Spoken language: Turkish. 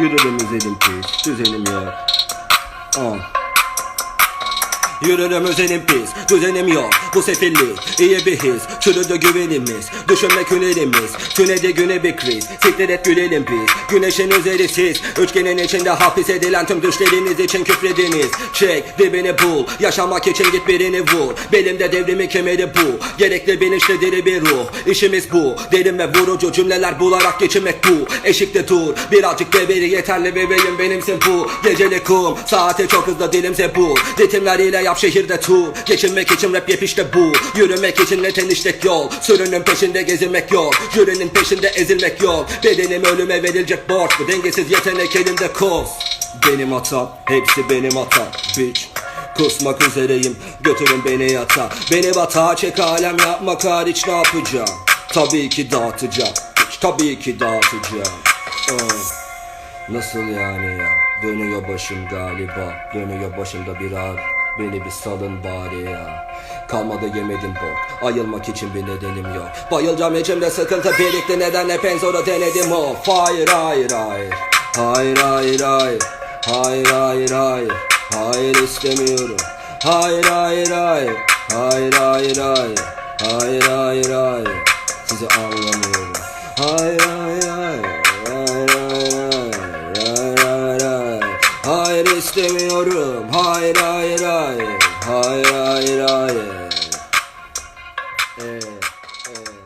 Yürürüm üzerim pis Düzenim yok Ah. Yürürüm özenim pis, düzenim yok. Bu sefillik, iyi bir his. Çürüdü güvenimiz, düşünmek hünerimiz Tünede güne bir kriz, siktir et gülelim biz. Güneşin üzeri siz, üçgenin içinde hapis edilen Tüm düşleriniz için küfrediniz. Çek, dibini bul, yaşamak için git birini vur. Belimde devrimin kemeri bu Gerekli bilinçli diri bir ruh. İşimiz bu, derin ve vurucu cümleler bularak geçirmek bu. Eşikte dur, birazcık deviri yeterli bebeğim benimsin bu. Geceli kum, saate çok hızlı dilimse bu. Ritimleriyle yap şehirde tur Geçinmek için rap yap işte bu. Yürümek için ne teniştek yol. Sürünün peşinde gezinmek yok. Jürinin peşinde ezilmek yok. Bedenim ölüme verilecek borç. Bu dengesiz yetenek elimde koz Benim hatam hepsi benim hatam Bitch Kusmak üzereyim. Götürün beni yata. Beni batağa çek alem yapmak hariç ne yapacağım? Tabii ki dağıtacağım. Tabii ki dağıtacağım. Nasıl yani ya? Dönüyor başım galiba. Dönüyor başımda bir ağır Beni bir salın bari ya. Kalmadı yemedim bok. Ayılmak için bir nedenim yok. Bayılacağım içimde sıkıntı birikti Neden hep en zoru denedim o? Hayır hayır hayır. Hayır hayır hayır. Hayır hayır hayır. Hayır istemiyorum. Hayır hayır hayır. Hayır hayır hayır. Hayır hayır hayır. Sizi anlamıyorum. Hayır hayır Hayır istemiyorum. Hayır hayır hayır. Hayır hayır hayır. Ee, ee.